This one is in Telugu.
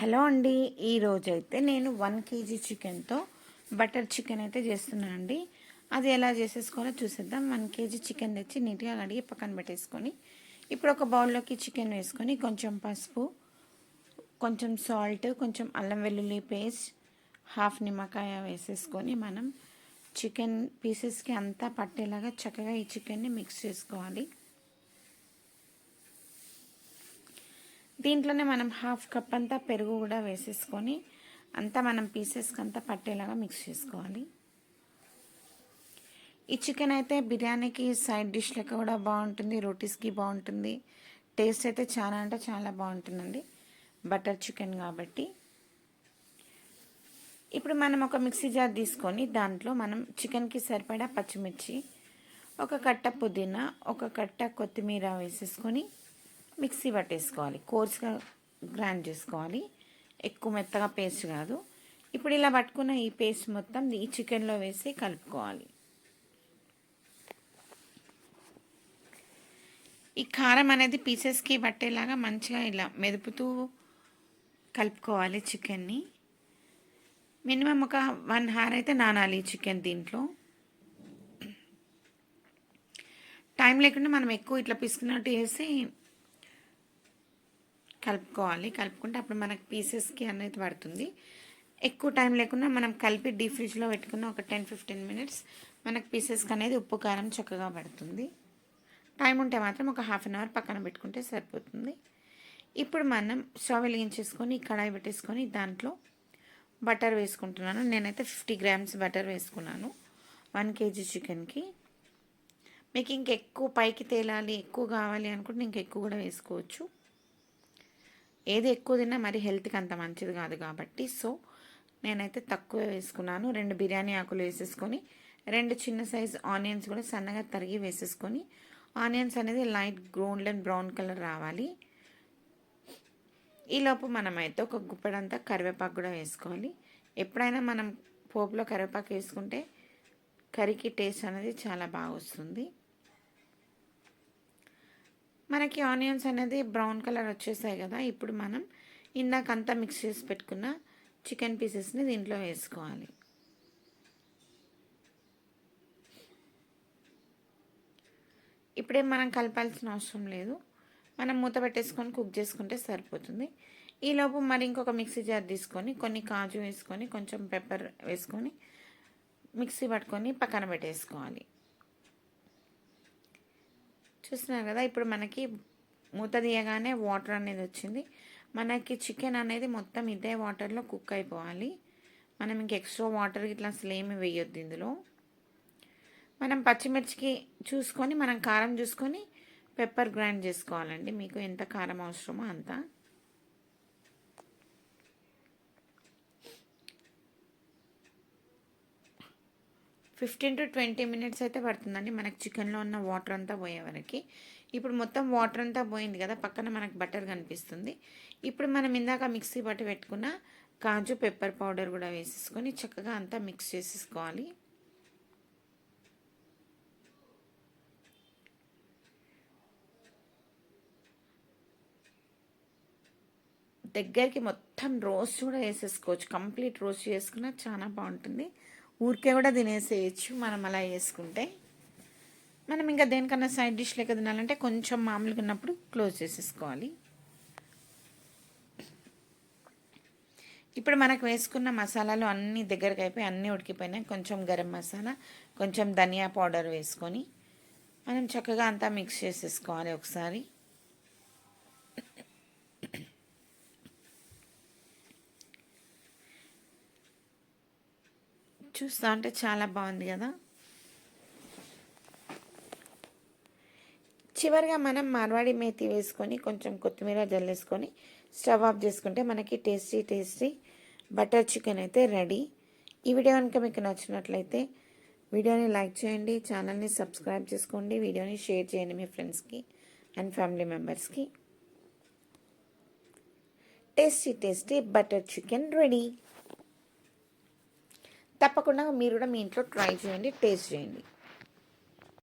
హలో అండి ఈరోజైతే నేను వన్ కేజీ చికెన్తో బటర్ చికెన్ అయితే చేస్తున్నాను అండి అది ఎలా చేసేసుకోవాలో చూసేద్దాం. వన్ కేజీ చికెన్ తెచ్చి నీట్గా కడిగి పక్కన పెట్టేసుకొని ఇప్పుడు ఒక బౌల్లోకి చికెన్ వేసుకొని కొంచెం పసుపు కొంచెం సాల్ట్ కొంచెం అల్లం వెల్లుల్లి పేస్ట్ హాఫ్ నిమ్మకాయ వేసేసుకొని మనం చికెన్ పీసెస్కి అంతా పట్టేలాగా చక్కగా ఈ చికెన్ని మిక్స్ చేసుకోవాలి. దీంట్లోనే మనం హాఫ్ కప్ అంతా పెరుగు కూడా వేసేసుకొని అంతా మనం పీసెస్కి అంతా పట్టేలాగా మిక్స్ చేసుకోవాలి. ఈ చికెన్ అయితే బిర్యానీకి సైడ్ డిష్ లెక్క కూడా బాగుంటుంది రోటీస్కి బాగుంటుంది. టేస్ట్ అయితే చాలా అంటే చాలా బాగుంటుందండి. బటర్ చికెన్ కాబట్టి. ఇప్పుడు మనం ఒక మిక్సీ జార్ తీసుకొని దాంట్లో మనం చికెన్కి సరిపడా పచ్చిమిర్చి ఒక కట్ట పుదీనా ఒక కట్ట కొత్తిమీర వేసేసుకొని మిక్సీ పట్టేసుకోవాలి. కోర్స్గా గ్రైండ్ చేసుకోవాలి. ఎక్కువ మెత్తగా పేస్ట్ కాదు. ఇప్పుడు ఇలా పట్టుకున్న ఈ పేస్ట్ మొత్తం ఈ చికెన్లో వేసి కలుపుకోవాలి. ఈ కారం అనేది పీసెస్కి పట్టేలాగా మంచిగా ఇలా మెదుపుతూ కలుపుకోవాలి చికెన్ని. మినిమం ఒక వన్ హార్ అయితే నానాలి చికెన్ దీంట్లో. టైం లేకుండా మనం ఎక్కువ ఇట్లా పిసుకున్నట్టు వేసి కలుపుకోవాలి. కలుపుకుంటే అప్పుడు మనకు పీసెస్కి అనేది పడుతుంది. ఎక్కువ టైం లేకుండా మనం కలిపి డీప్ ఫ్రిడ్జ్లో పెట్టుకున్న ఒక టెన్ ఫిఫ్టీన్ మినిట్స్ మనకు పీసెస్కి అనేది ఉప్పు కారం చక్కగా పడుతుంది. టైం ఉంటే మాత్రం ఒక హాఫ్ అన్ అవర్ పక్కన పెట్టుకుంటే సరిపోతుంది. ఇప్పుడు మనం స్టవ్ వెలిగించేసుకొని కడాయి పెట్టేసుకొని దాంట్లో బటర్ వేసుకుంటున్నాను. నేనైతే ఫిఫ్టీ గ్రామ్స్ బటర్ వేసుకున్నాను. వన్ కేజీ చికెన్కి మీకు ఇంకెక్కువ పైకి తేలాలి ఎక్కువ కావాలి అనుకుంటే ఇంకెక్కువ కూడా వేసుకోవచ్చు. ఏది ఎక్కువ తిన్నా మరి హెల్త్కి అంత మంచిది కాదు కాబట్టి. సో నేనైతే తక్కువ వేసుకున్నాను. రెండు బిర్యానీ ఆకులు వేసేసుకొని రెండు చిన్న సైజ్ ఆనియన్స్ కూడా సన్నగా తరిగి వేసేసుకొని ఆనియన్స్ అనేది లైట్ గోల్డెన్ బ్రౌన్ కలర్ రావాలి. ఈలోపు మనమైతే ఒక గుప్పెడంతా కరివేపాకు కూడా వేసుకోవాలి. ఎప్పుడైనా మనం పోపులో కరివేపాకు వేసుకుంటే కర్రీకి టేస్ట్ అనేది చాలా బాగా వస్తుంది. మనకి ఆనియన్స్ అనేది బ్రౌన్ కలర్ వచ్చేసాయి కదా. ఇప్పుడు మనం ఇందాకంతా మిక్స్ చేసి పెట్టుకున్న చికెన్ పీసెస్ని దీంట్లో వేసుకోవాలి. ఇప్పుడే మనం కలపాల్సిన అవసరం లేదు. మనం మూత పెట్టేసుకొని కుక్ చేసుకుంటే సరిపోతుంది. ఈలోపు మరి ఇంకొక మిక్సీ జార్ తీసుకొని కొన్ని కాజు వేసుకొని కొంచెం పెప్పర్ వేసుకొని మిక్సీ పట్టుకొని పక్కన పెట్టేసుకోవాలి. చూస్తున్నారు కదా ఇప్పుడు మనకి మూత తీయగానే వాటర్ అనేది వచ్చింది. మనకి చికెన్ అనేది మొత్తం ఇదే వాటర్లో కుక్ అయిపోవాలి. మనం ఇంక ఎక్స్ట్రా వాటర్ ఇట్లా అసలు ఏమి వేయొద్దు ఇందులో. మనం పచ్చిమిర్చికి చూసుకొని మనం కారం చూసుకొని పెప్పర్ గ్రైండ్ చేసుకోవాలండి. మీకు ఎంత కారం అవసరమో అంత. ఫిఫ్టీన్ టు ట్వంటీ మినిట్స్ అయితే పడుతుందండి. మనకి చికెన్లో ఉన్న వాటర్ అంతా పోయే వరకు. ఇప్పుడు మొత్తం వాటర్ అంతా పోయింది కదా పక్కన మనకు బటర్ కనిపిస్తుంది. ఇప్పుడు మనం ఇందాక మిక్సీ పట్టి పెట్టుకున్న కాజు పెప్పర్ పౌడర్ కూడా వేసేసుకొని చక్కగా అంతా మిక్స్ చేసేసుకోవాలి. దగ్గరికి మొత్తం రోస్ట్ కూడా వేసేసుకోవచ్చు. కంప్లీట్ రోస్ట్ చేసుకున్నా చాలా బాగుంటుంది. ఊరికే కూడా తినేసేయచ్చు. మనం అలా వేసుకుంటే మనం ఇంకా దేనికన్నా సైడ్ డిష్ లెక్క తినాలంటే కొంచెం మామూలుగా ఉన్నప్పుడు క్లోజ్ చేసేసుకోవాలి. ఇప్పుడు మనకు వేసుకున్న మసాలాలు అన్నీ దగ్గరకు అయిపోయి అన్నీ ఉడికిపోయినాయి. కొంచెం గరం మసాలా కొంచెం ధనియా పౌడర్ వేసుకొని మనం చక్కగా అంతా మిక్స్ చేసేసుకోవాలి ఒకసారి. చూస్తా అంటే చాలా బాగుంది కదా. చివరిగా మనం మార్వాడి మేతి వేసుకొని కొంచెం కొత్తిమీర జల్లేసుకొని స్టవ్ ఆఫ్ చేసుకుంటే మనకి టేస్టీ టేస్టీ బటర్ చికెన్ అయితే రెడీ. ఈ వీడియో కనుక మీకు నచ్చినట్లయితే వీడియోని లైక్ చేయండి ఛానల్ని సబ్స్క్రైబ్ చేసుకోండి వీడియోని షేర్ చేయండి మీ ఫ్రెండ్స్కి అండ్ ఫ్యామిలీ మెంబర్స్కి. Tasty tasty butter chicken ready. తప్పకుండా మీరు కూడా మీ ఇంట్లో ట్రై చేయండి టేస్ట్ చేయండి.